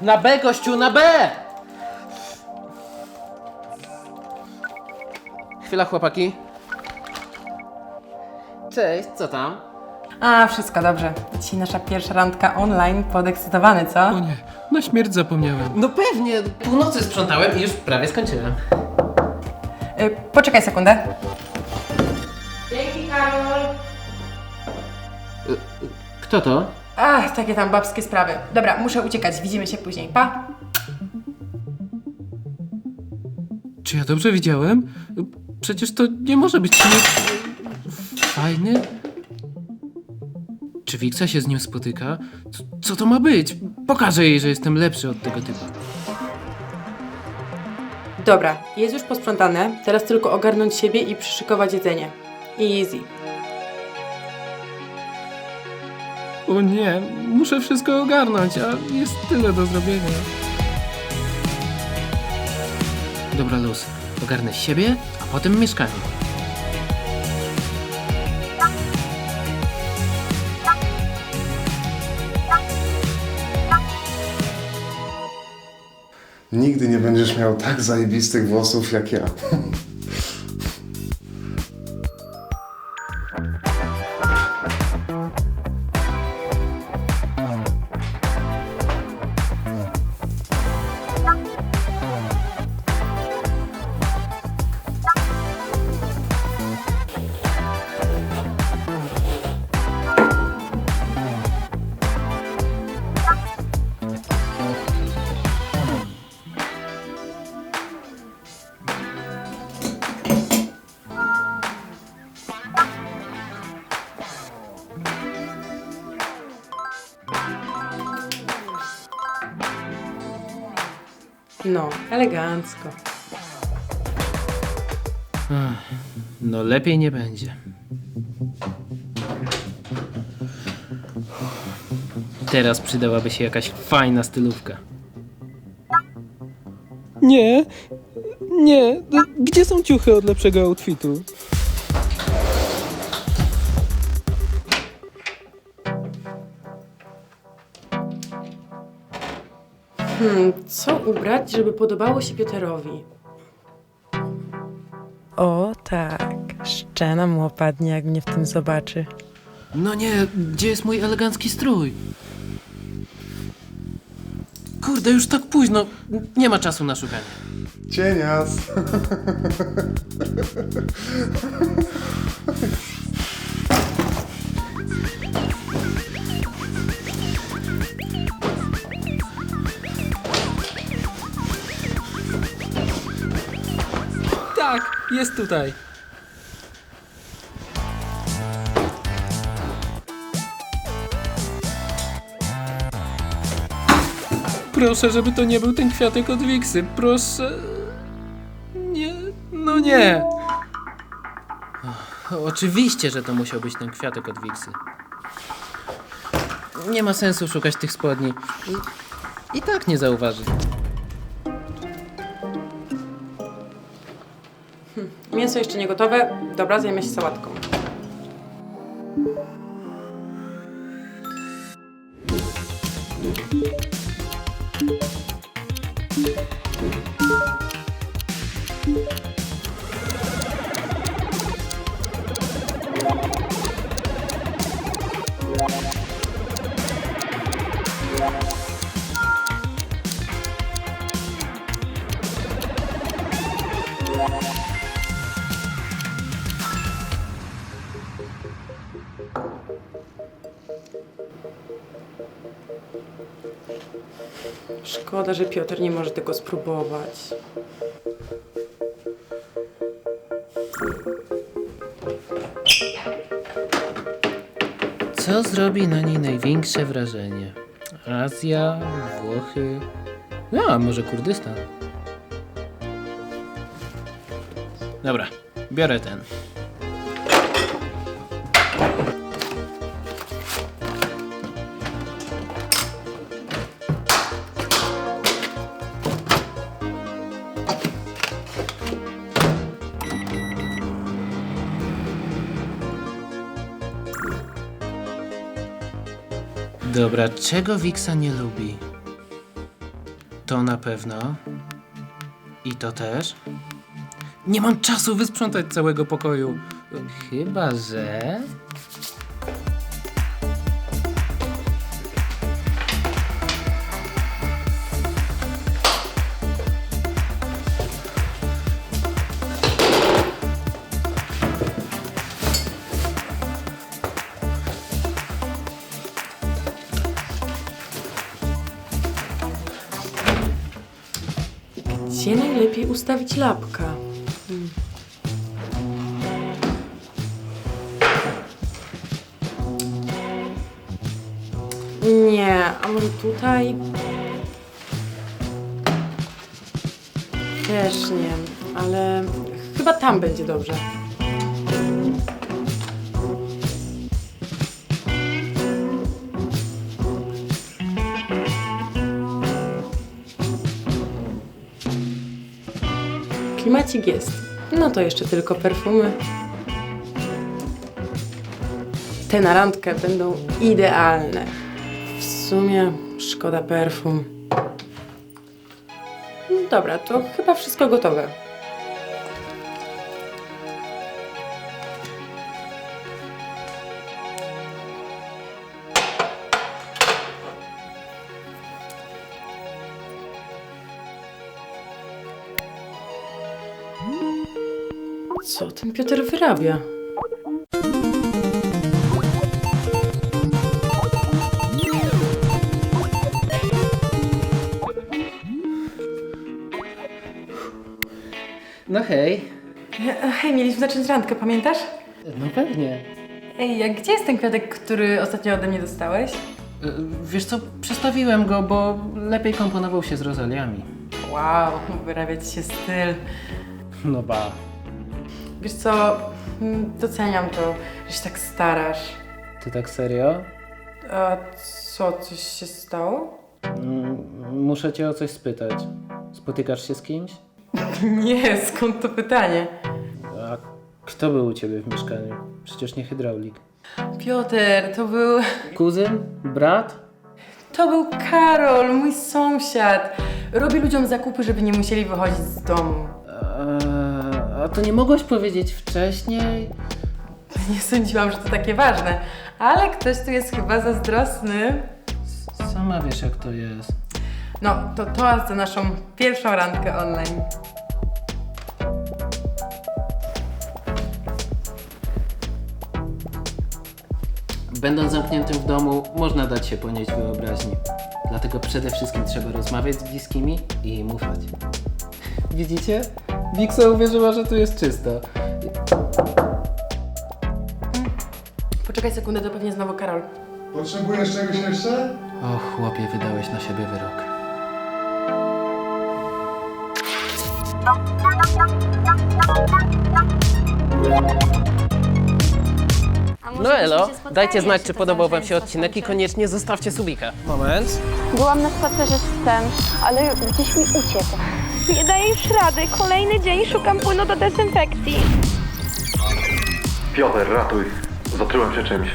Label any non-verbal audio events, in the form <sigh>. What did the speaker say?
Na B, gościu, na B! Chwila, chłopaki. Cześć, co tam? A, wszystko dobrze. Dzisiaj nasza pierwsza randka online. Podekscytowany, co? O nie, na śmierć zapomniałem. No pewnie, północy sprzątałem i już prawie skończyłem. Y, poczekaj sekundę. Dzięki, Karol. Kto to? Ach, takie tam babskie sprawy. Dobra, muszę uciekać. Widzimy się później. Pa! Czy ja dobrze widziałem? Przecież to nie może być nie... fajny. Czy Wiksa się z nim spotyka? Co, co to ma być? Pokażę jej, że jestem lepszy od tego typa. Dobra, jest już posprzątane. Teraz tylko ogarnąć siebie i przyszykować jedzenie. Easy. O nie, muszę wszystko ogarnąć, a jest tyle do zrobienia. Dobra, luz. Ogarnę siebie, a potem mieszkanie. Nigdy nie będziesz miał tak zajebistych włosów jak ja. No, elegancko. No lepiej nie będzie. Teraz przydałaby się jakaś fajna stylówka. Nie, nie, no, gdzie są ciuchy od lepszego outfitu? Hmm, co ubrać, żeby podobało się Pioterowi? O tak, szczena mu opadnie, jak mnie w tym zobaczy. No nie, gdzie jest mój elegancki strój? Kurde, już tak późno. Nie ma czasu na szukanie. Cienias. Jest tutaj. Proszę, żeby to nie był ten kwiatek od Wiksy. Proszę. Nie, no nie. Oczywiście, że to musiał być ten kwiatek od Wiksy. Nie ma sensu szukać tych spodni. I, i tak nie zauważy. Mięso jeszcze nie gotowe. Dobra, zajmę się sałatką. Szkoda, że Piotr nie może tego spróbować. Co zrobi na niej największe wrażenie? Azja, Włochy. No, a może Kurdystan? Dobra, biorę ten. Dobra, czego Wiksa nie lubi? To na pewno. I to też. Nie mam czasu wysprzątać całego pokoju. Chyba, że... Gdzie najlepiej ustawić lapka? Nie, a może tutaj? Też nie, ale chyba tam będzie dobrze. Klimacik jest. No to jeszcze tylko perfumy. Te na randkę będą idealne. W sumie szkoda perfum. Dobra, to chyba wszystko gotowe. Co ten Piotr wyrabia? No hej. Hej, mieliśmy zacząć randkę, pamiętasz? No pewnie. Ej, a gdzie jest ten kwiatek, który ostatnio ode mnie dostałeś? Y, Wiesz co, przestawiłem go, bo lepiej komponował się z rozaliami. Wow, wyrabia ci się styl. No ba. Wiesz co, mm, doceniam to, że się tak starasz. Ty tak serio? A co, coś się stało? Mm, Muszę cię o coś spytać. Spotykasz się z kimś? <laughs> Nie, skąd to pytanie? A kto był u ciebie w mieszkaniu? Przecież nie hydraulik. Piotr, to był... Kuzyn? Brat? To był Karol, mój sąsiad. Robi ludziom zakupy, żeby nie musieli wychodzić z domu. A to nie mogłaś powiedzieć wcześniej? Nie sądziłam, że to takie ważne, ale ktoś tu jest chyba zazdrosny. Sama wiesz jak to jest. No, to toast za naszą pierwszą randkę online. Będąc zamkniętym w domu, można dać się ponieść wyobraźni. Dlatego przede wszystkim trzeba rozmawiać z bliskimi i im ufać. Widzicie? Wiksa uwierzyła, że tu jest czysto. Poczekaj sekundę, to pewnie znowu Karol. Potrzebujesz czegoś jeszcze? O chłopie, wydałeś na siebie wyrok. No elo, dajcie znać, czy podobał wam się odcinek i koniecznie zostawcie subika. Moment. Byłam na spacerze z psem, ale gdzieś mi uciekł. Nie daję już rady. Kolejny dzień szukam płynu do dezynfekcji. Piotr, ratuj. Zatrułem się czymś.